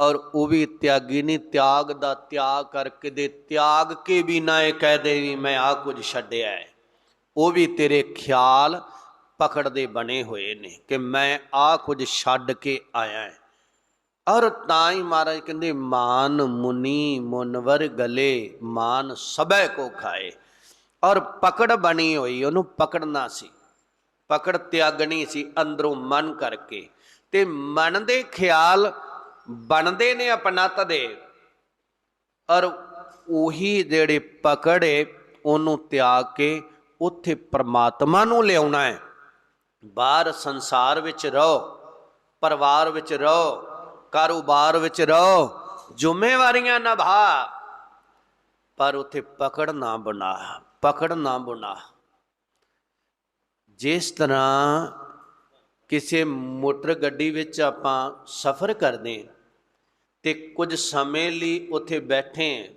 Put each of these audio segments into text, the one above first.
ਔਰ ਉਹ ਵੀ ਤਿਆਗੀ ਨਹੀਂ, ਤਿਆਗ ਦਾ ਤਿਆਗ ਕਰਕੇ ਦੇ, ਤਿਆਗ ਕੇ ਵੀ ਨਾ ਇਹ ਕਹਿ ਦੇ ਵੀ ਮੈਂ ਆ ਕੁਝ ਛੱਡਿਆ ਹੈ। ਉਹ ਵੀ ਤੇਰੇ ਖਿਆਲ ਪਕੜਦੇ ਬਣੇ ਹੋਏ ਨੇ ਕਿ ਮੈਂ ਆ ਕੁਝ ਛੱਡ ਕੇ ਆਇਆ ਹੈ। ਔਰ ਤਾਂ ਹੀ ਮਹਾਰਾਜ ਕਹਿੰਦੇ, ਮਾਨ ਮੁਨੀ ਮੁਨਵਰ ਗਲੇ, ਮਾਨ ਸਭੈ ਕੋ ਖਾਏ। ਔਰ ਪਕੜ ਬਣੀ ਹੋਈ, ਉਹਨੂੰ ਪਕੜਨਾ ਸੀ। ਪਕੜ ਤਿਆਗਣੀ ਸੀ ਅੰਦਰੋਂ ਮਨ ਕਰਕੇ। ਤੇ ਮਨ ਦੇ ਖਿਆਲ ਬਣਦੇ ਨੇ ਅਪਨਤ ਦੇ ਔਰ ਉਹੀ ਜਿਹੜੇ ਪਕੜੇ, ਉਹਨੂੰ ਤਿਆਗ ਕੇ ਉੱਥੇ ਪ੍ਰਮਾਤਮਾ ਨੂੰ ਲਿਆਉਣਾ ਹੈ। ਬਾਹਰ ਸੰਸਾਰ ਵਿੱਚ ਰਹੋ, ਪਰਿਵਾਰ ਵਿੱਚ ਰਹੋ, ਕਾਰੋਬਾਰ ਵਿੱਚ ਰਹੋ, ਜ਼ਿੰਮੇਵਾਰੀਆਂ ਨਿਭਾ। ਪਰ ਉੱਥੇ ਪਕੜ ਨਾ ਬਣਾ, ਪਕੜ ਨਾ ਬਣਾ। ਜਿਸ ਤਰ੍ਹਾਂ ਕਿਸੇ ਮੋਟਰ ਗੱਡੀ ਵਿੱਚ ਆਪਾਂ ਸਫ਼ਰ ਕਰਦੇ ਤੇ ਕੁਝ ਸਮੇਂ ਲਈ ਉੱਥੇ ਬੈਠੇ ਹਾਂ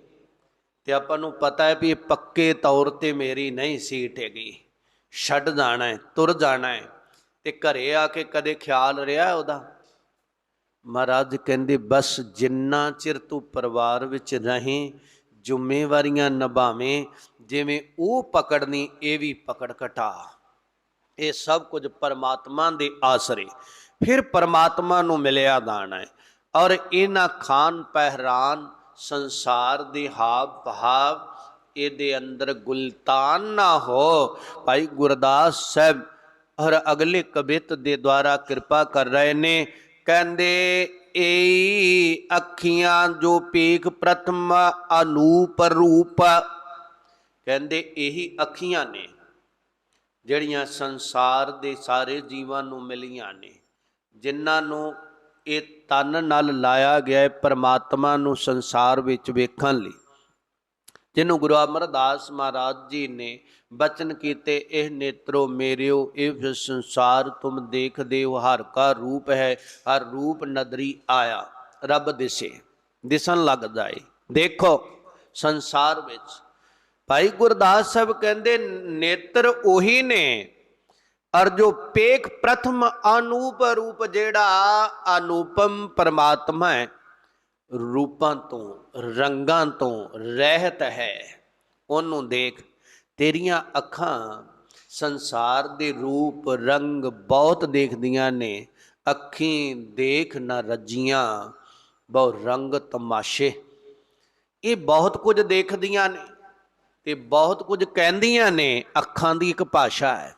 ਤੇ ਆਪਾਂ ਨੂੰ ਪਤਾ ਹੈ ਵੀ ਇਹ ਪੱਕੇ ਤੌਰ ਤੇ ਮੇਰੀ ਨਹੀਂ ਸੀਟ ਹੈਗੀ। ਛੱਡ ਜਾਣਾ ਹੈ, ਤੁਰ ਜਾਣਾ ਹੈ ਤੇ ਘਰੇ ਆ ਕੇ ਕਦੇ ਖਿਆਲ ਰਿਹਾ ਉਹਦਾ? ਮਹਾਰਾਜ ਕਹਿੰਦੇ, ਬਸ ਜਿੰਨਾ ਚਿਰ ਤੂੰ ਪਰਿਵਾਰ ਵਿੱਚ ਰਹੇ, ਜ਼ਿੰਮੇਵਾਰੀਆਂ ਨਿਭਾਵੇਂ, ਜਿਵੇਂ ਉਹ ਪਕੜਨੀ, ਇਹ ਵੀ ਪਕੜ ਘਟਾ। ਇਹ ਸਭ ਕੁਝ ਪਰਮਾਤਮਾ ਦੇ ਆਸਰੇ। ਫਿਰ ਪਰਮਾਤਮਾ ਨੂੰ ਮਿਲਿਆ ਦਾਣਾ ਹੈ। ਔਰ ਇਹਨਾਂ ਖਾਨ ਪਹਿਰਾਨ, ਸੰਸਾਰ ਦੇ ਹਾਵ ਭਾਵ, ਇਹਦੇ ਅੰਦਰ ਗੁਲਤਾਨ ਨਾ ਹੋ। ਭਾਈ ਗੁਰਦਾਸ ਸਾਹਿਬ ਔਰ ਅਗਲੇ ਕਵਿਤ ਦੇ ਦੁਆਰਾ ਕਿਰਪਾ ਕਰ ਰਹੇ ਨੇ। ਕਹਿੰਦੇ ਏ ਅੱਖੀਆਂ ਜੋ ਪੇਖ ਪ੍ਰਥਮ ਅਨੂਪ ਰੂਪ ਕਹਿੰਦੇ, ਇਹੀ ਅੱਖੀਆਂ ਨੇ। ਜਿਹੜੀਆਂ ਸੰਸਾਰ ਦੇ ਸਾਰੇ ਜੀਵਾਂ ਨੂੰ ਮਿਲੀਆਂ ਨੇ, ਜਿਨ੍ਹਾਂ ਨੂੰ ਇਹ ਤਨ ਨਾਲ ਲਾਇਆ ਗਿਆ ਹੈ ਪਰਮਾਤਮਾ ਨੂੰ ਸੰਸਾਰ ਵਿੱਚ ਵੇਖਣ ਲਈ। ਜਿਹਨੂੰ ਗੁਰੂ ਅਮਰਦਾਸ ਮਹਾਰਾਜ ਜੀ ਨੇ ਬਚਨ ਕੀਤੇ, ਇਹ ਨੇਤਰੋ ਮੇਰਿਓ, ਇਹ ਸੰਸਾਰ ਤੁਮ ਦੇਖਦੇ ਹੋ, ਹਰ ਕਾ ਰੂਪ ਹੈ, ਹਰ ਰੂਪ ਨਦਰੀ ਆਇਆ, ਰੱਬ ਦਿਸੇ, ਦਿਸਣ ਲੱਗਦਾ ਏ ਦੇਖੋ, ਸੰਸਾਰ ਵਿੱਚ ਭਾਈ ਗੁਰਦਾਸ ਸਾਹਿਬ ਕਹਿੰਦੇ, ਨੇਤਰ ਉਹੀ ਨੇ ਅਰ ਜੋ ਪੇਖ ਪ੍ਰਥਮ ਅਨੂਪ ਰੂਪ ਜਿਹੜਾ ਅਨੂਪਮ ਪਰਮਾਤਮਾ ਹੈ, ਰੂਪਾਂ ਤੋਂ, ਰੰਗਾਂ ਤੋਂ ਰਹਿਤ ਹੈ। ਉਹਨੂੰ ਦੇਖ, ਤੇਰੀਆਂ ਅੱਖਾਂ ਸੰਸਾਰ ਦੇ ਰੂਪ, ਰੰਗ ਬਹੁਤ ਦੇਖਦੀਆਂ ਨੇ, ਅੱਖੀਂ ਦੇਖ ਨਾ ਰੱਜੀਆਂ, ਬਹੁ ਰੰਗ ਤਮਾਸ਼ੇ। ਇਹ ਬਹੁਤ ਕੁਝ ਦੇਖਦੀਆਂ ਨੇ। ਤੇ ਬਹੁਤ ਕੁਝ ਕਹਿੰਦੀਆਂ ਨੇ, ਅੱਖਾਂ ਦੀ ਇੱਕ ਭਾਸ਼ਾ ਹੈ।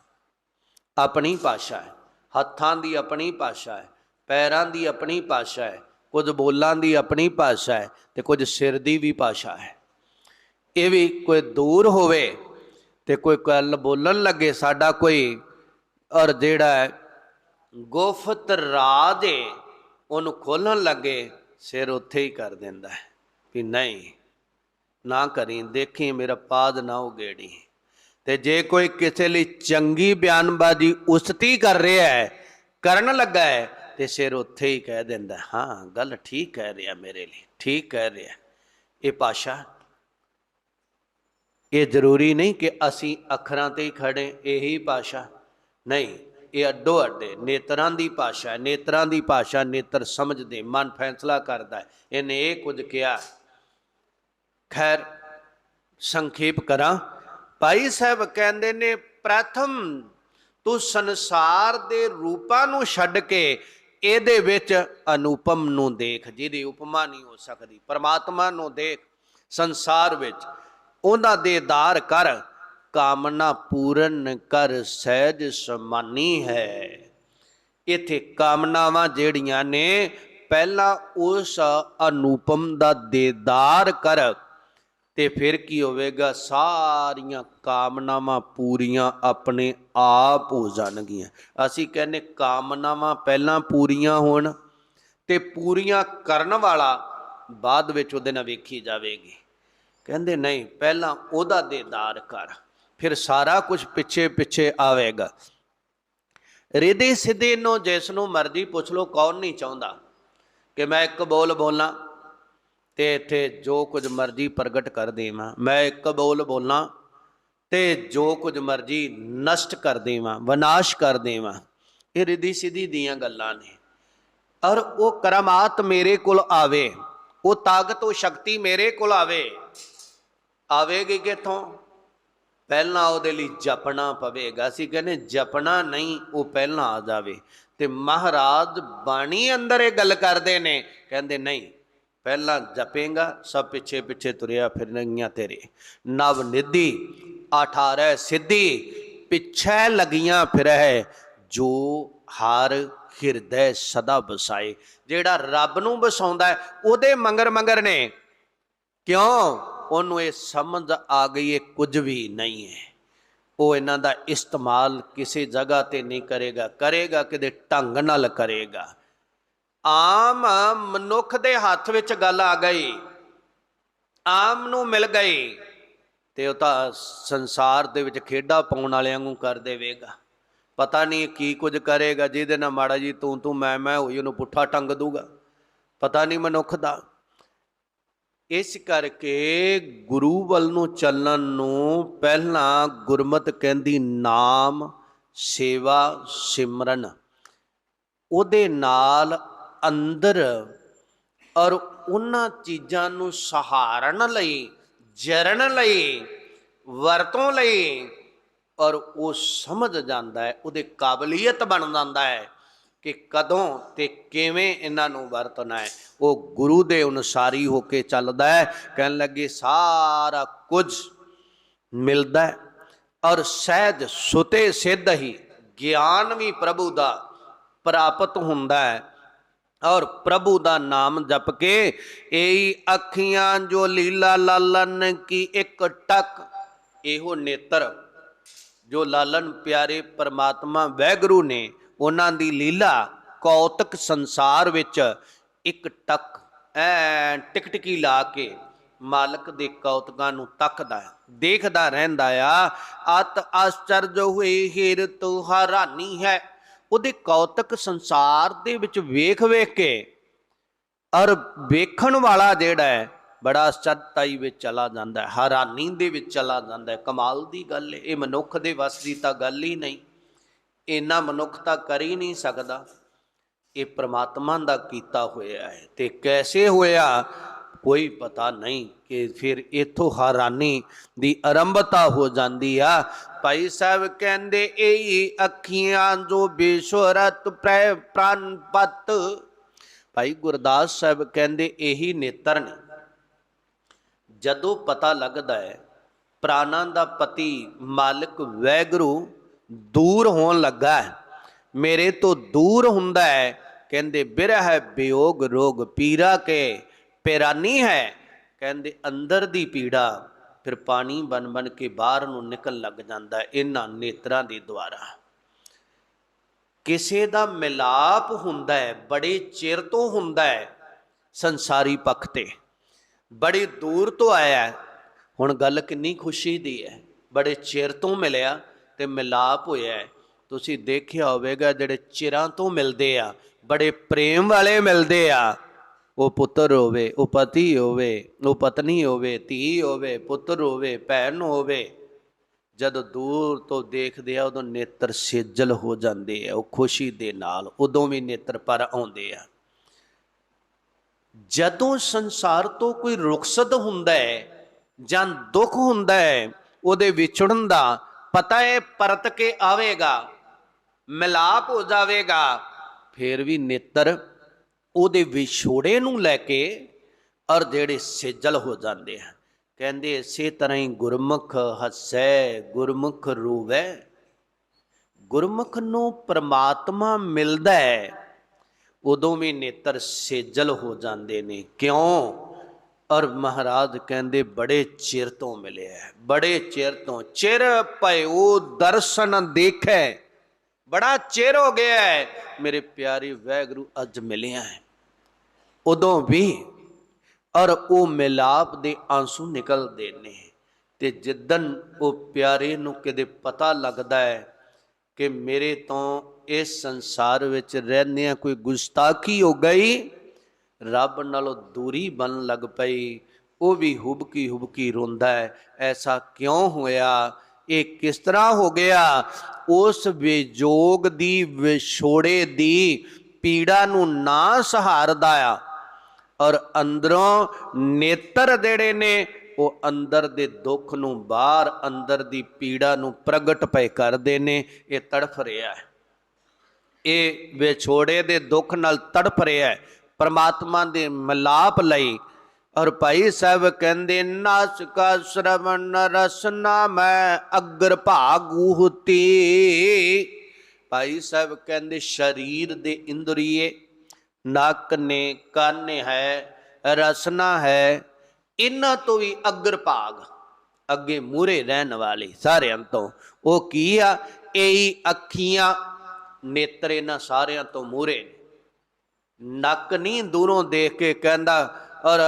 ਆਪਣੀ ਭਾਸ਼ਾ ਹੈ। ਹੱਥਾਂ ਦੀ ਆਪਣੀ ਭਾਸ਼ਾ ਹੈ। ਪੈਰਾਂ ਦੀ ਆਪਣੀ ਭਾਸ਼ਾ ਹੈ। ਕੁਝ ਬੋਲਾਂ ਦੀ ਆਪਣੀ ਭਾਸ਼ਾ ਹੈ ਤੇ ਕੁਝ ਸਿਰ ਦੀ ਵੀ ਭਾਸ਼ਾ ਹੈ। ਇਹ ਵੀ ਕੋਈ ਦੂਰ ਹੋਵੇ ਤੇ ਕੋਈ ਗੱਲ ਬੋਲਣ ਲੱਗੇ, ਸਾਡਾ ਕੋਈ ਔਰ ਜਿਹੜਾ ਹੈ, ਗੁਫਤ ਰਾਜ ਏ ਉਹਨੂੰ ਖੋਲਣ ਲੱਗੇ, ਸਿਰ ਉੱਥੇ ਹੀ ਕਰ ਦਿੰਦਾ ਹੈ ਵੀ ਨਹੀਂ। ਨਾ ਕਰੀ, ਦੇਖੀ ਮੇਰਾ ਪਾਦ ਨਾ ਉਗੇੜੀ। ਤੇ ਜੇ ਕੋਈ ਕਿਸੇ ਲਈ ਚੰਗੀ ਬਿਆਨਬਾਜ਼ੀ ਉਸਤੀ ਕਰ ਰਿਹਾ ਹੈ, ਕਰਨ ਲੱਗਾ ਹੈ, ਤੇ ਸਿਰ ਉੱਥੇ ਹੀ ਕਹਿ ਦਿੰਦਾ, ਹਾਂ, ਗੱਲ ਠੀਕ ਕਹਿ ਰਿਹਾ ਮੇਰੇ ਲਈ, ਠੀਕ ਕਹਿ ਰਿਹਾ ਇਹ ਭਾਸ਼ਾ ਇਹ ਜ਼ਰੂਰੀ ਨਹੀਂ ਕਿ ਅਸੀਂ ਅੱਖਰਾਂ ਤੇ ਹੀ ਖੜੇ, ਇਹੀ ਭਾਸ਼ਾ ਨਹੀਂ, ਇਹ ਅੱਡੋ ਅੱਡੇ, ਨੇਤਰਾਂ ਦੀ ਭਾਸ਼ਾ ਨੇਤਰਾਂ ਦੀ ਭਾਸ਼ਾ ਨੇਤਰ ਸਮਝਦੇ, ਮਨ ਫੈਸਲਾ ਕਰਦਾ ਇਹਨੇ ਇਹ ਕੁਝ ਕਿਹਾ। ਖੈਰ, ਸੰਖੇਪ ਕਰਾਂ। ਭਾਈ ਸਾਹਿਬ ਕਹਿੰਦੇ ਨੇ, ਪ੍ਰਥਮ ਤੂੰ ਸੰਸਾਰ ਦੇ ਰੂਪਾਂ ਨੂੰ ਛੱਡ ਕੇ ਇਹਦੇ ਵਿੱਚ ਅਨੂਪਮ ਨੂੰ ਦੇਖ, ਜਿਹਦੀ ਉਪਮਾ ਨਹੀਂ ਹੋ ਸਕਦੀ। ਪਰਮਾਤਮਾ ਨੂੰ ਦੇਖ, ਸੰਸਾਰ ਵਿੱਚ। ਉਹਨਾਂ ਦੇ ਦਾਰ ਕਰ ਕਾਮਨਾ ਪੂਰਨ ਕਰ ਸਹਿਜ ਸਮਾਨੀ ਹੈ। ਇਥੇ ਕਾਮਨਾਵਾਂ ਜਿਹੜੀਆਂ ਨੇ, ਪਹਿਲਾਂ ਉਸ ਅਨੂਪਮ ਦਾ ਦੇਦਾਰ ਕਰ ਤੇ ਫਿਰ ਕੀ ਹੋਵੇਗਾ? ਸਾਰੀਆਂ ਕਾਮਨਾਵਾਂ ਪੂਰੀਆਂ ਆਪਣੇ ਆਪ ਹੋ ਜਾਣਗੀਆਂ। ਅਸੀਂ ਕਹਿੰਨੇ ਕਾਮਨਾਵਾਂ ਪਹਿਲਾਂ ਪੂਰੀਆਂ ਹੋਣ ਤੇ ਪੂਰੀਆਂ ਕਰਨ ਵਾਲਾ ਬਾਅਦ ਵਿੱਚ ਉਹਦੇ ਨਾਲ ਵੇਖੀ ਜਾਵੇਗੀ। ਕਹਿੰਦੇ ਨਹੀਂ, ਪਹਿਲਾਂ ਉਹਦਾ ਦੇਦਾਰ ਕਰ, ਫਿਰ ਸਾਰਾ ਕੁਝ ਪਿੱਛੇ ਪਿੱਛੇ ਆਵੇਗਾ। ਰਿਦੇ ਸਿੱਧੇ ਨੂੰ ਜਿਸ ਨੂੰ ਮਰਜ਼ੀ ਪੁੱਛ ਲੋ ਕੌਣ ਨਹੀਂ ਚਾਹੁੰਦਾ ਕਿ ਮੈਂ ਇੱਕ ਬੋਲ ਬੋਲਾਂ ਤੇ ਇੱਥੇ ਜੋ ਕੁਝ ਮਰਜ਼ੀ ਪ੍ਰਗਟ ਕਰ ਦੇਵਾਂ, ਮੈਂ ਇੱਕ ਬੋਲ ਬੋਲਾਂ, ਤੇ ਜੋ ਕੁਝ ਮਰਜ਼ੀ ਨਸ਼ਟ ਕਰ ਦੇਵਾਂ, ਵਿਨਾਸ਼ ਕਰ ਦੇਵਾਂ, ਇਹ ਰਿਧੀ ਸਿੱਧੀ ਦੀਆਂ ਗੱਲਾਂ ਨੇ। ਔਰ ਉਹ ਕਰਮਾਤ ਮੇਰੇ ਕੋਲ ਆਵੇ, ਉਹ ਤਾਕਤ, ਉਹ ਸ਼ਕਤੀ ਮੇਰੇ ਕੋਲ ਆਵੇ, ਆਵੇਗੀ ਕਿੱਥੋਂ? ਪਹਿਲਾਂ ਉਹਦੇ ਲਈ ਜਪਣਾ ਪਵੇਗਾ। ਅਸੀਂ ਕਹਿੰਦੇ ਜਪਣਾ ਨਹੀਂ, ਉਹ ਪਹਿਲਾਂ ਆ ਜਾਵੇ। ਤੇ ਮਹਾਰਾਜ ਬਾਣੀ ਅੰਦਰ ਇਹ ਗੱਲ ਕਰਦੇ ਨੇ, ਕਹਿੰਦੇ ਨਹੀਂ ਪਹਿਲਾਂ ਜਪੇਗਾ, ਸਭ ਪਿੱਛੇ ਪਿੱਛੇ ਤੁਰਿਆ ਫਿਰਨਗੀਆਂ ਤੇਰੇ। ਨਵ ਨਿਧੀ 18 ਸਿੱਧੀ, ਪਿੱਛੇ ਲੱਗੀਆਂ ਫਿਰੈ ਜੋ ਹਰ ਹਿਰਦੈ ਸਦਾ ਬਸਾਏ ਜਿਹੜਾ ਰੱਬ ਨੂੰ ਬਸਾਉਂਦਾ ਉਹਦੇ ਮੰਗਰ ਮੰਗਰ ਨੇ। ਕਿਉਂ? ਉਹਨੂੰ ਇਹ ਸਮਝ ਆ ਗਈ, ਇਹ ਕੁਝ ਵੀ ਨਹੀਂ ਹੈ। ਉਹ ਇਹਨਾਂ ਦਾ ਇਸਤੇਮਾਲ ਕਿਸੇ ਜਗ੍ਹਾ ਤੇ ਨਹੀਂ ਕਰੇਗਾ। ਕਰੇਗਾ ਕਿਤੇ ਢੰਗ ਨਾਲ ਕਰੇਗਾ। ਆਮ ਮਨੁੱਖ ਦੇ ਹੱਥ ਵਿੱਚ ਗੱਲ ਆ ਗਈ। ਆਮ ਨੂੰ ਮਿਲ ਗਈ ਤੇ ਉਹ ਤਾਂ ਸੰਸਾਰ ਦੇ ਵਿੱਚ ਖੇਡਾਂ ਪਾਉਣ ਵਾਲਿਆਂ ਨੂੰ ਕਰ ਦੇਵੇਗਾ। ਪਤਾ ਨਹੀਂ ਕੀ ਕੁਝ ਕਰੇਗਾ, ਜਿਹਦੇ ਨਾਲ ਮਾੜਾ ਜੀ ਤੂੰ ਤੂੰ ਮੈਂ ਮੈਂ ਹੋਈ ਉਹਨੂੰ ਪੁੱਠਾ ਟੰਗ ਦੂਗਾ। ਪਤਾ ਨਹੀਂ ਮਨੁੱਖ ਦਾ। ਇਸ ਕਰਕੇ ਗੁਰੂ ਵੱਲ ਨੂੰ ਚੱਲਣ ਨੂੰ ਪਹਿਲਾਂ ਗੁਰਮਤ ਕਹਿੰਦੀ ਨਾਮ ਸੇਵਾ ਸਿਮਰਨ। ਉਹਦੇ ਨਾਲ ਅੰਦਰ ਔਰ ਉਹਨਾਂ ਚੀਜ਼ਾਂ ਨੂੰ ਸਹਾਰਨ ਲਈ, ਜਰਨ ਲਈ, ਵਰਤੋਂ ਲਈ ਔਰ ਉਹ ਸਮਝ ਜਾਂਦਾ ਹੈ, ਉਹਦੇ ਕਾਬਲੀਅਤ ਬਣ ਜਾਂਦਾ ਹੈ ਕਿ ਕਦੋਂ ਤੇ ਕਿਵੇਂ ਇਹਨਾਂ ਨੂੰ ਵਰਤਣਾ ਹੈ। ਉਹ ਗੁਰੂ ਦੇ ਅਨੁਸਾਰੀ ਹੋ ਕੇ ਚੱਲਦਾ ਹੈ, ਕਹਿਣ ਲੱਗੇ, ਸਾਰਾ ਕੁਝ ਮਿਲਦਾ ਹੈ ਔਰ ਸਹਿਜ, ਸੁਤੇ, ਸਿੱਧ ਹੀ ਗਿਆਨ ਵੀ ਪ੍ਰਭੂ ਦਾ ਪ੍ਰਾਪਤ ਹੁੰਦਾ ਹੈ। ਔਰ ਪ੍ਰਭੂ ਦਾ ਨਾਮ ਜਪ ਕੇ ਏਈ ਅੱਖੀਆਂ ਜੋ ਲੀਲਾ ਲਾਲਨ ਕੀ ਇੱਕ ਟਕ ਇਹੋ ਨੇਤਰ ਜੋ ਲਾਲਨ ਪਿਆਰੇ ਪਰਮਾਤਮਾ ਵੈਗਰੂ ਨੇ ਉਹਨਾਂ ਦੀ ਲੀਲਾ ਕੌਤਕ ਸੰਸਾਰ ਵਿੱਚ ਇੱਕ ਟਕ ਐ ਟਿਕਟਕੀ ਲਾ ਕੇ ਮਾਲਕ ਦੇ ਕੌਤਕਾਂ ਨੂੰ ਤੱਕਦਾ ਹੈ, ਦੇਖਦਾ ਰਹਿੰਦਾ ਆ ਅਤ ਆਸ਼ਚਰਜ ਹੋਏ ਹੀਰ ਤੂੰ ਹੈਰਾਨੀ ਹੈ। ਉਹਦੇ ਕੌਤਕ ਸੰਸਾਰ ਦੇ ਵਿੱਚ ਵੇਖ ਵੇਖ ਕੇ ਔਰ ਵੇਖਣ ਵਾਲਾ ਜਿਹੜਾ ਹੈ, ਬੜਾ ਸਚਤਾਈ ਵਿੱਚ ਚਲਾ ਜਾਂਦਾ ਹੈ, ਹੈਰਾਨੀ ਦੇ ਵਿੱਚ ਚਲਾ ਜਾਂਦਾ ਹੈ। ਕਮਾਲ ਦੀ ਗੱਲ ਇਹ ਮਨੁੱਖ ਦੇ ਵੱਸ ਦੀ ਤਾਂ ਗੱਲ ਹੀ ਨਹੀਂ। ਇੰਨਾ ਮਨੁੱਖ ਤਾਂ ਕਰ ਹੀ ਨਹੀਂ ਸਕਦਾ। ਇਹ ਪ੍ਰਮਾਤਮਾ ਦਾ ਕੀਤਾ ਹੋਇਆ ਹੈ ਤੇ ਕੈਸੇ ਹੋਇਆ? ਕੋਈ ਪਤਾ ਨਹੀਂ ਕਿ ਫਿਰ ਇਥੋਂ ਹੈਰਾਨੀ ਦੀ ਆਰੰਭਤਾ ਹੋ ਜਾਂਦੀ ਆ। ਭਾਈ ਸਾਹਿਬ ਕਹਿੰਦੇ, ਇਹੀ ਅੱਖੀਆਂ ਜੋ ਬੇਸ਼ੁਰਤ ਪ੍ਰੈ ਪ੍ਰਾਨਪਤ ਭਾਈ ਗੁਰਦਾਸ ਸਾਹਿਬ ਕਹਿੰਦੇ, ਇਹੀ ਨੇਤਰ ਨੇ। ਜਦੋਂ ਪਤਾ ਲੱਗਦਾ ਹੈ, ਪ੍ਰਾਣਾਂ ਦਾ ਪਤੀ ਮਾਲਕ ਵੈਗਰੂ ਦੂਰ ਹੋਣ ਲੱਗਾ ਹੈ। ਮੇਰੇ ਤੋਂ ਦੂਰ ਹੁੰਦਾ ਹੈ। ਕਹਿੰਦੇ, ਬਿਰਹ ਵਿਯੋਗ ਰੋਗ ਪੀਰਾ ਕੇ ਪੈਰਾਨੀ ਹੈ। ਕਹਿੰਦੇ ਅੰਦਰ ਦੀ ਪੀੜਾ, ਫਿਰ ਪਾਣੀ ਬਨ ਬਨ ਕੇ ਬਾਹਰ ਨੂੰ ਨਿਕਲ ਲੱਗ ਜਾਂਦਾ ਇਹਨਾਂ ਨੇਤਰਾਂ ਦੇ ਦੁਆਰਾ। ਕਿਸੇ ਦਾ ਮਿਲਾਪ ਹੁੰਦਾ ਹੈ, ਬੜੇ ਚਿਰ ਤੋਂ ਹੁੰਦਾ ਹੈ ਸੰਸਾਰੀ ਪੱਖ ਤੇ। ਬੜੀ ਦੂਰ ਤੋਂ ਆਇਆ ਹੈ। ਹੁਣ ਗੱਲ ਕਿੰਨੀ ਖੁਸ਼ੀ ਦੀ ਹੈ। ਬੜੇ ਚਿਰ ਤੋਂ ਮਿਲਿਆ ਤੇ ਮਿਲਾਪ ਹੋਇਆ ਹੈ। ਤੁਸੀਂ ਦੇਖਿਆ ਹੋਵੇਗਾ ਜਿਹੜੇ ਚਿਰਾਂ ਤੋਂ ਮਿਲਦੇ ਆ, ਬੜੇ ਪ੍ਰੇਮ ਵਾਲੇ ਮਿਲਦੇ ਆ। ਉਹ ਪੁੱਤਰ ਹੋਵੇ, ਉਹ ਪਤੀ ਹੋਵੇ, ਉਹ ਪਤਨੀ ਹੋਵੇ, ਧੀ ਹੋਵੇ, ਪੁੱਤਰ ਹੋਵੇ, ਭੈਣ ਹੋਵੇ, ਜਦੋਂ ਦੂਰ ਤੋਂ ਦੇਖਦੇ ਆ, ਉਦੋਂ ਨੇਤਰ ਸੇਜਲ ਹੋ ਜਾਂਦੇ ਆ, ਉਹ ਖੁਸ਼ੀ ਦੇ ਨਾਲ, ਉਦੋਂ ਵੀ ਨੇਤਰ ਪਰ ਆਉਂਦੇ ਆ। ਜਦੋਂ ਸੰਸਾਰ ਤੋਂ ਕੋਈ ਰੁਖਸਤ ਹੁੰਦਾ ਹੈ, ਜਾਂ ਦੁੱਖ ਹੁੰਦਾ ਹੈ, ਉਹਦੇ ਵਿਛੜਨ ਦਾ ਪਤਾ ਹੈ ਪਰਤ ਕੇ ਆਵੇਗਾ, ਮਿਲਾਪ ਹੋ ਜਾਵੇਗਾ, ਫਿਰ ਵੀ ਨੇਤਰ ਉਹਦੇ ਵਿਛੋੜੇ ਨੂੰ ਲੈ ਕੇ ਅਰ ਜਿਹੜੇ ਸੇਜਲ ਹੋ ਜਾਂਦੇ ਹਨ। ਕਹਿੰਦੇ ਇਸੇ ਤਰ੍ਹਾਂ ਹੀ ਗੁਰਮੁਖ ਹੱਸੈ ਗੁਰਮੁਖ ਰੋਵੈ। ਗੁਰਮੁਖ ਨੂੰ ਪ੍ਰਮਾਤਮਾ ਮਿਲਦਾ ਹੈ ਉਦੋਂ ਵੀ ਨੇਤਰ ਸੇਜਲ ਹੋ ਜਾਂਦੇ ਨੇ। ਕਿਉਂ? ਔਰ ਮਹਾਰਾਜ ਕਹਿੰਦੇ ਬੜੇ ਚਿਰ ਤੋਂ ਮਿਲਿਆ ਹੈ, ਬੜੇ ਚਿਰ ਤੋਂ। ਚਿਰ ਭਇਓ ਦਰਸ਼ਨ ਦੇਖੈ ਬੜਾ ਚਿਰ ਹੋ ਗਿਆ ਹੈ। ਮੇਰੇ ਪਿਆਰੇ ਵੈਗਰੂ ਅੱਜ ਮਿਲਿਆ ਹੈ। ਉਦੋਂ ਵੀ ਔਰ ਉਹ ਮਿਲਾਪ ਦੇ ਆਂਸੂ ਨਿਕਲਦੇ ਨੇ ਤੇ ਜਿੱਦਨ ਉਹ ਪਿਆਰੇ ਨੂੰ ਕਿਤੇ ਪਤਾ ਲੱਗਦਾ ਹੈ ਕਿ ਮੇਰੇ ਤੋਂ ਇਸ ਸੰਸਾਰ ਵਿੱਚ ਰਹਿੰਦਿਆਂ ਕੋਈ ਗੁਸਤਾਖੀ ਹੋ ਗਈ, ਰੱਬ ਨਾਲੋਂ ਦੂਰੀ ਬਣ ਲੱਗ ਪਈ, ਉਹ ਵੀ ਹੁਬਕੀ ਹੁਬਕੀ ਰੋਂਦਾ ਹੈ, ਐਸਾ ਕਿਉਂ ਹੋਇਆ? ਇਹ ਕਿਸ ਤਰ੍ਹਾਂ ਹੋ ਗਿਆ? ਉਸ ਵਿਜੋਗ ਦੀ ਵਿਛੋੜੇ ਦੀ ਪੀੜਾ ਨੂੰ ਨਾ ਸਹਾਰਦਾ ਆ। ਔਰ ਅੰਦਰੋਂ ਨੇਤਰ ਜਿਹੜੇ ਨੇ, ਉਹ ਅੰਦਰ ਦੇ ਦੁੱਖ ਨੂੰ ਬਾਹਰ, ਅੰਦਰ ਦੀ ਪੀੜਾ ਨੂੰ ਪ੍ਰਗਟ ਪਏ ਕਰਦੇ ਨੇ। ਇਹ ਤੜਫ ਰਿਹਾ ਹੈ। ਇਹ ਵਿਛੋੜੇ ਦੇ ਦੁੱਖ ਨਾਲ ਤੜਫ ਰਿਹਾ ਹੈ। ਪਰਮਾਤਮਾ ਦੇ ਮਿਲਾਪ ਲਈ। ਔਰ ਭਾਈ ਸਾਹਿਬ ਕਹਿੰਦੇ ਨਾਸਕਾ ਸ਼ਰਵਣ ਰਸਨਾ ਮੈਂ ਅਗਰ ਭਾਗੂਹਤੀ ਭਾਈ ਸਾਹਿਬ ਕਹਿੰਦੇ, ਸਰੀਰ ਦੇ ਇੰਦਰੀਏ ਨੱਕ ਨੇ ਕੰਨ ਹੈ, ਰਸਨਾ ਹੈ ਇਹਨਾਂ ਤੋਂ ਵੀ ਅਗਰ ਭਾਗ, ਅੱਗੇ ਮੂਰੇ ਰਹਿਣ ਵਾਲੇ ਸਾਰਿਆਂ ਤੋਂ। ਉਹ ਕੀ ਆ? ਇਹੀ ਅੱਖੀਆਂ ਨੇਤਰ ਇਹਨਾਂ ਸਾਰਿਆਂ ਤੋਂ ਮੂਰੇ ਨੱਕ ਨਹੀਂ ਦੂਰੋਂ ਦੇਖ ਕੇ ਕਹਿੰਦਾ, ਔਰ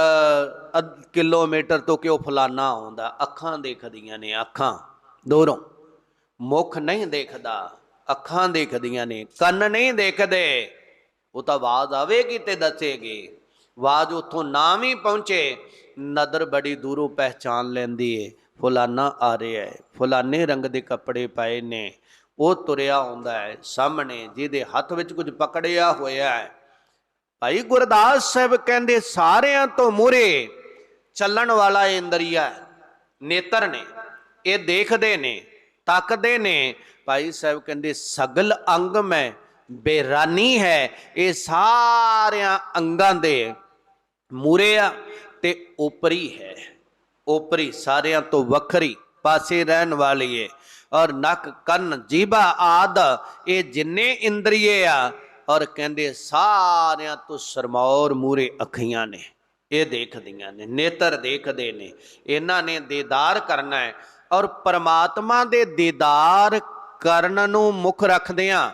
ਕਿਲੋਮੀਟਰ ਤੋਂ ਕਿਉਂ ਫਲਾਨਾ ਆਉਂਦਾ? ਅੱਖਾਂ ਦੇਖਦੀਆਂ ਨੇ ਅੱਖਾਂ ਦੂਰੋਂ। ਮੁਖ ਨਹੀਂ ਦੇਖਦਾ, ਅੱਖਾਂ ਦੇਖਦੀਆਂ ਨੇ, ਕੰਨ ਨਹੀਂ ਦੇਖਦੇ। ਉਹ ਤਾਂ ਆਵਾਜ਼ ਆਵੇਗੀ ਤੇ ਦੱਸੇਗੀ। ਆਵਾਜ਼ ਉੱਥੋਂ ਨਾ ਵੀ ਪਹੁੰਚੇ। ਨਦਰ ਬੜੀ ਦੂਰੋਂ ਪਹਿਚਾਨ ਲੈਂਦੀ ਏ। ਫੁਲਾਨਾ ਆ ਰਿਹਾ ਹੈ ਫਲਾਨੇ ਰੰਗ ਦੇ ਕੱਪੜੇ ਪਾਏ ਨੇ। ਉਹ ਤੁਰਿਆ ਆਉਂਦਾ ਹੈ ਸਾਹਮਣੇ, ਜਿਹਦੇ ਹੱਥ ਵਿੱਚ ਕੁਝ ਪਕੜਿਆ ਹੋਇਆ ਹੈ ਭਾਈ ਗੁਰਦਾਸ ਸਾਹਿਬ ਕਹਿੰਦੇ, ਸਾਰਿਆਂ ਤੋਂ ਮੂਰੇ ਚੱਲਣ ਵਾਲਾ ਇੰਦਰੀਆ ਹੈ ਨੇਤਰ ਨੇ। ਇਹ ਦੇਖਦੇ ਨੇ, ਤੱਕਦੇ ਨੇ। ਭਾਈ ਸਾਹਿਬ ਕਹਿੰਦੇ, ਸਗਲ ਅੰਗ ਮੈਂ ਬੇਰਾਨੀ ਹੈ, ਇਹ ਸਾਰਿਆਂ ਅੰਗਾਂ ਦੇ ਮੂਰੇ ਆ ਤੇ ਉਪਰੀ ਹੈ। ਉਪਰੀ ਸਾਰਿਆਂ ਤੋਂ ਵੱਖਰੀ ਪਾਸੇ ਰਹਿਣ ਵਾਲੀ ਏ। ਔਰ ਨੱਕ, ਕੰਨ, ਜੀਭਾ ਆਦ ਇਹ ਜਿੰਨੇ ਇੰਦਰੀਏ ਆ, ਔਰ ਕਹਿੰਦੇ ਸਾਰਿਆਂ ਤੋਂ ਸਰਮੌਰ ਮੂਰੇ ਅੱਖੀਆਂ ਨੇ। ਇਹ ਦੇਖਦੀਆਂ ਨੇ, ਨੇਤਰ ਦੇਖਦੇ ਨੇ। ਇਹਨਾਂ ਨੇ ਦੀਦਾਰ ਕਰਨਾ ਹੈ। ਔਰ ਪਰਮਾਤਮਾ ਦੇ ਦੀਦਾਰ ਕਰਨ ਨੂੰ ਮੁੱਖ ਰੱਖਦਿਆਂ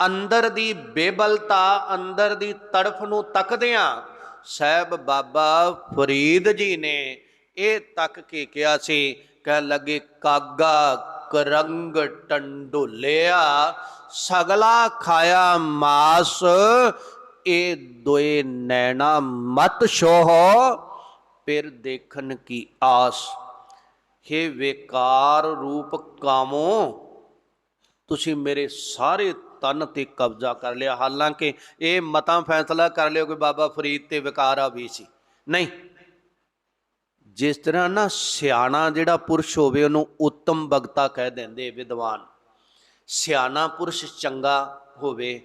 ਅੰਦਰ ਦੀ ਬੇਬਲਤਾ, ਅੰਦਰ ਦੀ ਤੜਫ ਨੂੰ ਤੱਕਦਿਆਂ ਸਾਹਿਬ ਬਾਬਾ ਫਰੀਦ ਜੀ ਨੇ ਇਹ ਤੱਕ ਕੇ ਕਿਹਾ ਸੀ? ਕਹਿ ਲੱਗੇ, ਕਾਗਾ ਕਰੰਗ ਟੰਡੋਲਿਆ, ਸਗਲਾ ਖਾਇਆ ਮਾਸ, ਇਹ ਦੋਏ ਨੈਣਾ ਮਤ ਸੋਹ ਫਿਰ ਦੇਖਣ ਕੀ ਆਸ? ਹੇ ਵੇਕਾਰ ਰੂਪ ਕਾਮੋ, ਤੁਸੀਂ ਮੇਰੇ ਸਾਰੇ ਤਨ ਤੇ ਕਬਜ਼ਾ ਕਰ ਲਿਆ। ਹਾਲਾਂਕਿ ਇਹ ਮਤਾਂ ਫੈਸਲਾ ਕਰ ਲਿਓ ਕਿ ਬਾਬਾ ਫਰੀਦ ਤੇ ਵਿਕਾਰਾ ਵੀ ਸੀ। ਨਹੀਂ, ਜਿਸ ਤਰ੍ਹਾਂ ਨਾ ਸਿਆਣਾ ਜਿਹੜਾ ਪੁਰਸ਼ ਹੋਵੇ, ਉਹਨੂੰ ਉੱਤਮ ਬਗਤਾ ਕਹਿ ਦਿੰਦੇ ਵਿਦਵਾਨ। ਸਿਆਣਾ ਪੁਰਸ਼ ਚੰਗਾ ਹੋਵੇ,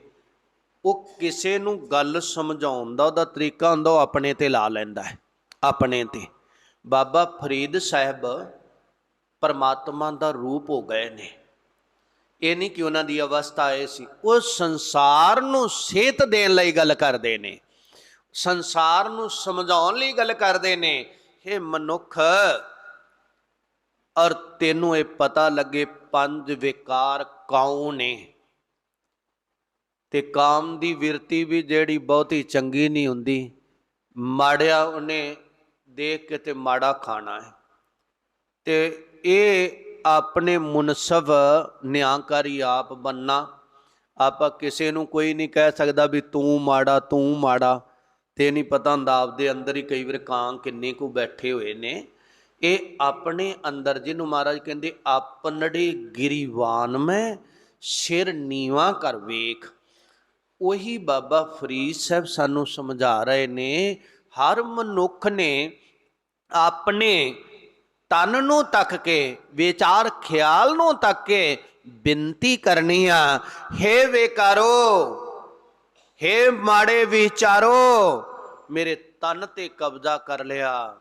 ਉਹ ਕਿਸੇ ਨੂੰ ਗੱਲ ਸਮਝਾਉਣ ਦਾ, ਉਹਦਾ ਤਰੀਕਾ ਹੁੰਦਾ, ਉਹ ਆਪਣੇ ਤੇ ਲਾ ਲੈਂਦਾ ਹੈ, ਆਪਣੇ ਤੇ। ਬਾਬਾ ਫਰੀਦ ਸਾਹਿਬ ਪਰਮਾਤਮਾ ਦਾ ਰੂਪ ਹੋ ਗਏ ਨੇ। ਇਹ ਨਹੀਂ ਕਿ ਉਹਨਾਂ ਦੀ ਅਵਸਥਾ ਇਹ ਸੀ। ਉਹ ਸੰਸਾਰ ਨੂੰ ਸਿਹਤ ਦੇਣ ਲਈ ਗੱਲ ਕਰਦੇ ਨੇ। ਸੰਸਾਰ ਨੂੰ ਸਮਝਾਉਣ ਲਈ ਗੱਲ ਕਰਦੇ ਨੇ। ਇਹ ਮਨੁੱਖ, ਔਰ ਤੈਨੂੰ ਇਹ ਪਤਾ ਲੱਗੇ ਪੰਜ ਵਿਕਾਰ ਕੌਣ ਨੇ? ਤੇ ਕਾਮ ਦੀ ਵਿਰਤੀ ਵੀ ਜਿਹੜੀ ਬਹੁਤੀ ਚੰਗੀ ਨਹੀਂ ਹੁੰਦੀ। ਮਾੜਿਆ ਉਹਨੇ ਦੇਖ ਕੇ ਤੇ ਮਾੜਾ ਖਾਣਾ ਹੈ। ਤੇ ਇਹ ਆਪਣੇ ਮੁਨਸਬ ਨਿਆਂਕਾਰੀ ਆਪ ਬੰਨਾ। ਆਪਾਂ ਕਿਸੇ ਨੂੰ ਕੋਈ ਨਹੀਂ ਕਹਿ ਸਕਦਾ ਵੀ ਤੂੰ ਮਾੜਾ ਤੂੰ ਮਾੜਾ। ਤੇ ਨਹੀਂ ਪਤਾ ਹੁੰਦਾ ਆਪਦੇ ਅੰਦਰ ਹੀ ਕਈ ਵਾਰ ਕਾਂ ਕਿੰਨੇ ਕੁ ਬੈਠੇ ਹੋਏ ਨੇ। ਇਹ ਆਪਣੇ ਅੰਦਰ ਜਿਹਨੂੰ ਮਹਾਰਾਜ ਕਹਿੰਦੇ ਆਪਨੜੇ ਗਿਰੀਵਾਨ ਮੈਂ ਸਿਰ ਨੀਵਾ ਕਰ ਵੇਖ। ਉਹੀ ਬਾਬਾ ਫਰੀਦ ਸਾਹਿਬ ਸਾਨੂੰ ਸਮਝਾ ਰਹੇ ਨੇ, ਹਰ ਮਨੁੱਖ ਨੇ ਆਪਣੇ ਤਨ ਨੂੰ ਤੱਕ ਕੇ, ਵਿਚਾਰ ਖਿਆਲ ਨੂੰ ਤੱਕ ਕੇ ਬੇਨਤੀ ਕਰਨੀ ਆ। ਹੇ ਵੇਕਾਰੋ, ਹੇ ਮਾੜੇ ਵਿਚਾਰੋ, ਮੇਰੇ ਤਨ ਤੇ ਕਬਜ਼ਾ ਕਰ ਲਿਆ।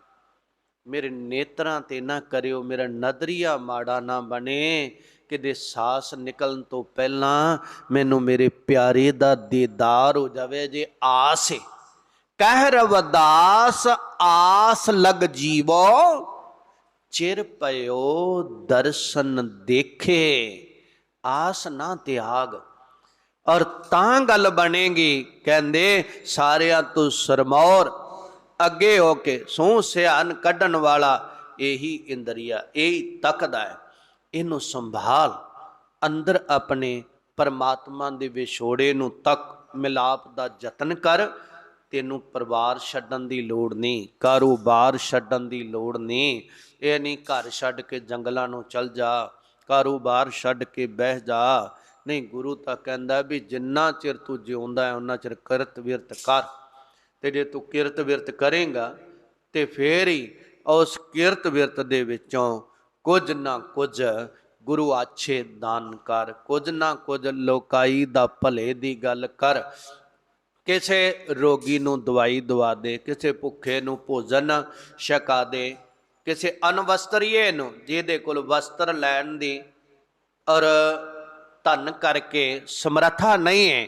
ਮੇਰੇ ਨੇਤਰਾਂ ਤੇ ਨਾ ਕਰਿਓ, ਮੇਰਾ ਨਦਰੀਆ ਮਾੜਾ ਨਾ ਬਣੇ। ਕਿਤੇ ਸਾਸ ਨਿਕਲਣ ਤੋਂ ਪਹਿਲਾਂ ਮੈਨੂੰ ਮੇਰੇ ਪਿਆਰੇ ਦਾ ਦੀਦਾਰ ਹੋ ਜਾਵੇ, ਜੇ ਆਸ ਏ। ਕਹਿ ਰਵਦਾਸ, ਆਸ ਲਗ ਜੀਵੋ। ਚਿਰ ਪਇਓ ਦਰਸ਼ਨ ਦੇਖੇ, ਆਸ ਨਾ ਤਿਆਗ। ਔਰ ਤਾਂ ਗੱਲ ਬਣੇਗੀ, ਕਹਿੰਦੇ, ਸਾਰਿਆਂ ਤੋਂ ਸਰਮੌਰ। ਅੱਗੇ ਹੋ ਕੇ ਸੋ ਸਿਆਨ ਕੱਢਣ ਵਾਲਾ ਇਹੀ ਇੰਦਰੀਆ, ਇਹੀ ਤੱਕਦਾ ਹੈ। ਇਹਨੂੰ ਸੰਭਾਲ, ਅੰਦਰ ਆਪਣੇ ਪਰਮਾਤਮਾ ਦੇ ਵਿਛੋੜੇ ਨੂੰ ਤੱਕ ਮਿਲਾਪ ਦਾ ਯਤਨ ਕਰ। ਤੈਨੂੰ ਪਰਿਵਾਰ ਛੱਡਣ ਦੀ ਲੋੜ ਨਹੀਂ, ਕਾਰੋਬਾਰ ਛੱਡਣ ਦੀ ਲੋੜ ਨਹੀਂ। ਇਹ ਨਹੀਂ ਘਰ ਛੱਡ ਕੇ ਜੰਗਲਾਂ ਨੂੰ ਚਲ ਜਾ, ਕਾਰੋਬਾਰ ਛੱਡ ਕੇ ਬਹਿ ਜਾ। ਨਹੀਂ, ਗੁਰੂ ਤਾਂ ਕਹਿੰਦਾ ਵੀ ਜਿੰਨਾ ਚਿਰ ਤੂੰ ਜਿਉਂਦਾ ਹੈ ਉਹਨਾਂ ਚਿਰ ਕਰਤ ਵਿਰਤ ਕਰ। ਤੇ ਜੇ ਤੂੰ ਕਿਰਤ ਵਿਰਤ ਕਰੇਗਾ, ਤੇ ਫੇਰ ਹੀ ਉਸ ਕਿਰਤ ਵਿਰਤ ਦੇ ਵਿੱਚੋਂ ਕੁਝ ਨਾ ਕੁਝ ਗੁਰੂ ਆਛੇ ਦਾਨ ਕਰ। ਕੁਝ ਨਾ ਕੁਝ ਲੋਕਾਈ ਦਾ ਭਲੇ ਦੀ ਗੱਲ ਕਰ। ਕਿਸੇ ਰੋਗੀ ਨੂੰ ਦਵਾਈ ਦਵਾ ਦੇ, ਕਿਸੇ ਭੁੱਖੇ ਨੂੰ ਭੋਜਨ ਛਕਾ ਦੇ। ਕਿਸੇ ਅਨਵਸਤਰੀਏ ਨੂੰ ਜਿਹਦੇ ਕੋਲ ਵਸਤਰ ਲੈਣ ਦੀ ਔਰ ਧਨ ਕਰਕੇ ਸਮਰੱਥਾ ਨਹੀਂ ਹੈ,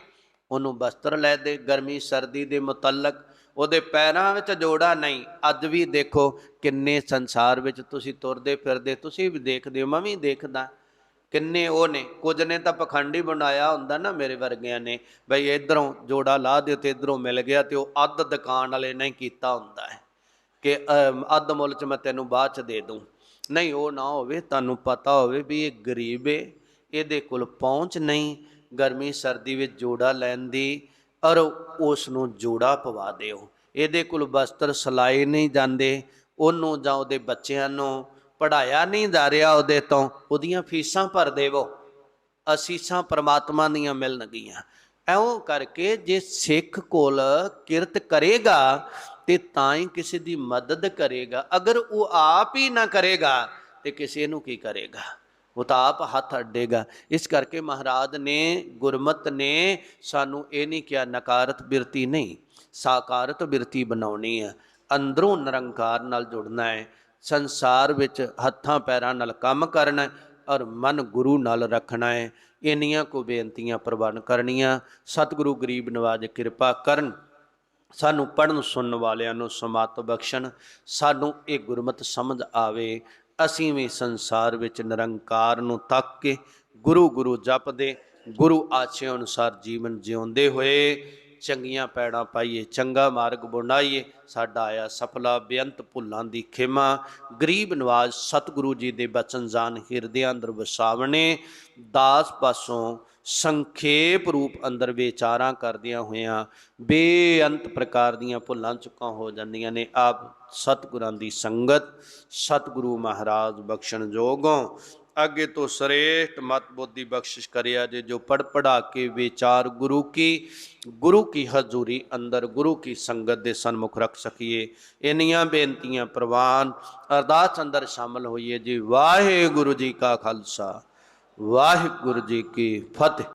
ਉਹਨੂੰ ਵਸਤਰ ਲੈ ਦੇ। ਗਰਮੀ, ਸਰਦੀ ਦੇ ਮੁਤਲਕ ਉਹਦੇ ਪੈਰਾਂ ਵਿੱਚ ਜੋੜਾ ਨਹੀਂ। ਅੱਜ ਵੀ ਦੇਖੋ ਕਿੰਨੇ ਸੰਸਾਰ ਵਿੱਚ ਤੁਸੀਂ ਤੁਰਦੇ ਫਿਰਦੇ, ਤੁਸੀਂ ਵੀ ਦੇਖਦੇ ਹੋ, ਮੈਂ ਵੀ ਦੇਖਦਾ। ਕਿੰਨੇ ਉਹ ਨੇ, ਕੁਝ ਨੇ ਤਾਂ ਪਖੰਡੀ ਬਣਾਇਆ ਹੁੰਦਾ ਨਾ ਮੇਰੇ ਵਰਗਿਆਂ ਨੇ, ਬਈ ਇਧਰੋਂ ਜੋੜਾ ਲਾ ਦਿਓ ਤੇ ਇਧਰੋਂ ਮਿਲ ਗਿਆ ਤੇ ਉਹ ਅੱਧ ਦੁਕਾਨ ਵਾਲੇ ਨੇ ਕੀਤਾ ਹੁੰਦਾ ਹੈ। ਕਿ ਅੱਧ ਮੁੱਲ ਚ ਮੈਂ ਤੈਨੂੰ ਬਾਅਦ ਚ ਦੇ ਦੂੰ। ਨਹੀਂ, ਉਹ ਨਾ ਹੋਵੇ, ਤੁਹਾਨੂੰ ਪਤਾ ਹੋਵੇ ਵੀ ਇਹ ਗਰੀਬ ਏ, ਇਹਦੇ ਕੋਲ ਪਹੁੰਚ ਨਹੀਂ, ਗਰਮੀ ਸਰਦੀ ਵਿੱਚ ਜੋੜਾ ਲੈਣ ਦੀ, ਔਰ ਉਸ ਨੂੰ ਜੋੜਾ ਪਵਾ ਦਿਓ। ਇਹਦੇ ਕੋਲ ਵਸਤਰ ਸਲਾਏ ਨਹੀਂ ਜਾਂਦੇ, ਉਹਨੂੰ ਜਾਂ ਉਹਦੇ ਬੱਚਿਆਂ ਨੂੰ ਪੜਾਇਆ ਨਹੀਂ ਜਾ ਰਿਹਾ ਉਹਦੇ ਤੋਂ, ਉਹਦੀਆਂ ਫੀਸਾਂ ਭਰ ਦੇਵੋ। ਅਸੀਸਾਂ ਪ੍ਰਮਾਤਮਾ ਦੀਆਂ ਮਿਲਣਗੀਆਂ। ਐਉਂ ਕਰਕੇ ਜੇ ਸਿੱਖ ਕੋਲ ਕਿਰਤ ਕਰੇਗਾ ਤੇ ਤਾਂ ਹੀ ਕਿਸੇ ਦੀ ਮਦਦ ਕਰੇਗਾ। ਅਗਰ ਉਹ ਆਪ ਹੀ ਨਾ ਕਰੇਗਾ, ਤੇ ਕਿਸੇ ਨੂੰ ਕੀ ਕਰੇਗਾ? ਉਹ ਤਾਂ ਆਪ ਹੱਥ ਅੱਡੇਗਾ। ਇਸ ਕਰਕੇ ਮਹਾਰਾਜ ਨੇ, ਗੁਰਮਤ ਨੇ ਸਾਨੂੰ ਇਹ ਨਹੀਂ ਕਿਹਾ, ਨਕਾਰਤ ਬਿਰਤੀ ਨਹੀਂ, ਸਾਕਾਰਤ ਬਿਰਤੀ ਬਣਾਉਣੀ ਹੈ। ਅੰਦਰੋਂ ਨਿਰੰਕਾਰ ਨਾਲ ਜੁੜਨਾ ਹੈ। ਸੰਸਾਰ ਵਿੱਚ ਹੱਥਾਂ ਪੈਰਾਂ ਨਾਲ ਕੰਮ ਕਰਨਾ ਔਰ ਮਨ ਗੁਰੂ ਨਾਲ ਰੱਖਣਾ ਹੈ। ਇੰਨੀਆਂ ਕੋ ਬੇਨਤੀਆਂ ਪ੍ਰਵਾਨ ਕਰਨੀਆਂ। ਸਤਿਗੁਰੂ ਗਰੀਬ ਨਵਾਜ ਕਿਰਪਾ ਕਰਨ। ਸਾਨੂੰ ਪੜਨ ਸੁਣਨ ਵਾਲਿਆਂ ਨੂੰ ਸਮਤ ਬਖਸ਼ਣ, ਸਾਨੂੰ ਇਹ ਗੁਰਮਤ ਸਮਝ ਆਵੇ, ਅਸੀਂ ਵੀ ਸੰਸਾਰ ਵਿੱਚ ਨਿਰੰਕਾਰ ਨੂੰ ਤੱਕ ਕੇ ਗੁਰੂ ਗੁਰੂ ਜਪਦੇ, ਗੁਰੂ ਆਛੇ ਅਨੁਸਾਰ ਜੀਵਨ ਜਿਉਂਦੇ ਹੋਏ ਚੰਗੀਆਂ ਪੈੜਾਂ ਪਾਈਏ, ਚੰਗਾ ਮਾਰਗ ਬਣਾਈਏ, ਸਾਡਾ ਆਇਆ ਸਫਲਾ ਬੇਅੰਤ ਭੁੱਲਾਂ ਦੀ ਖਿਮਾ। ਗਰੀਬ ਨਵਾਜ ਸਤਿਗੁਰੂ ਜੀ ਦੇ ਬਚਨ ਜਾਨ ਹਿਰਦਿਆਂ ਅੰਦਰ ਵਸਾਵਣੇ। ਦਾਸ ਪਾਸੋਂ ਸੰਖੇਪ ਰੂਪ ਅੰਦਰ ਵਿਚਾਰਾਂ ਕਰਦਿਆਂ ਹੋਇਆਂ ਬੇਅੰਤ ਪ੍ਰਕਾਰ ਦੀਆਂ ਭੁੱਲਾਂ ਚੁੱਕਾਂ ਹੋ ਜਾਂਦੀਆਂ ਨੇ। ਆਪ ਸਤਿਗੁਰਾਂ ਦੀ ਸੰਗਤ, ਸਤਿਗੁਰੂ ਮਹਾਰਾਜ ਬਖਸ਼ਣ ਜੋਗੋਂ। ਅੱਗੇ ਤੋਂ ਸ੍ਰੇਸ਼ਟ ਮਤ ਬੁੱਧੀ ਬਖਸ਼ਿਸ਼ ਕਰਿਆ ਜੇ, ਜੋ ਪੜ ਪੜਾ ਕੇ ਵਿਚਾਰ ਗੁਰੂ ਕੀ ਗੁਰੂ ਕੀ ਹਜ਼ੂਰੀ ਅੰਦਰ ਗੁਰੂ ਕੀ ਸੰਗਤ ਦੇ ਸਨਮੁਖ ਰੱਖ ਸਕੀਏ। ਇੰਨੀਆਂ ਬੇਨਤੀਆਂ ਪ੍ਰਵਾਨ ਅਰਦਾਸ ਅੰਦਰ ਸ਼ਾਮਲ ਹੋਈਏ ਜੀ। ਵਾਹਿਗੁਰੂ ਜੀ ਕਾ ਖਾਲਸਾ, ਵਾਹਿਗੁਰੂ ਜੀ ਕੀ ਫਤਿਹ।